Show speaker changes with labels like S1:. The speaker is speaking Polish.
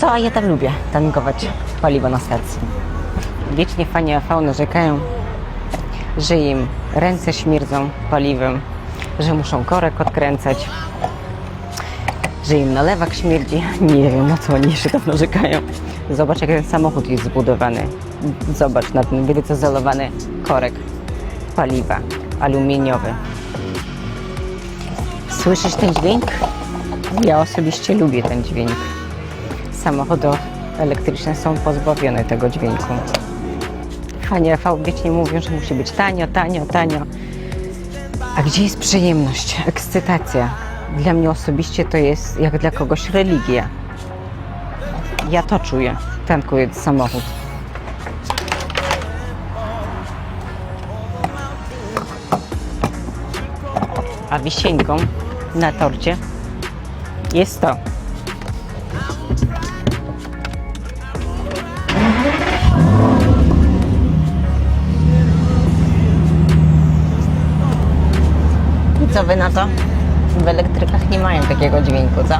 S1: co, ja tam lubię tankować paliwo na stacji. Wiecznie fani AV narzekają, że im ręce śmierdzą paliwem, że muszą korek odkręcać, że im nalewak śmierdzi. Nie wiem, na co oni jeszcze tam narzekają. Zobacz, jak ten samochód jest zbudowany. Zobacz na ten wyrycozolowany korek paliwa aluminiowy. Słyszysz ten dźwięk? Ja osobiście lubię ten dźwięk. Samochody elektryczne są pozbawione tego dźwięku. Fani AV wiecznie mówią, że musi być tanio, tanio, tanio. A gdzie jest przyjemność, ekscytacja? Dla mnie osobiście to jest jak dla kogoś religia. Ja to czuję, tankując samochód. A wisienką na torcie jest to. Co wy na to? W elektrykach nie mają takiego dźwięku, co?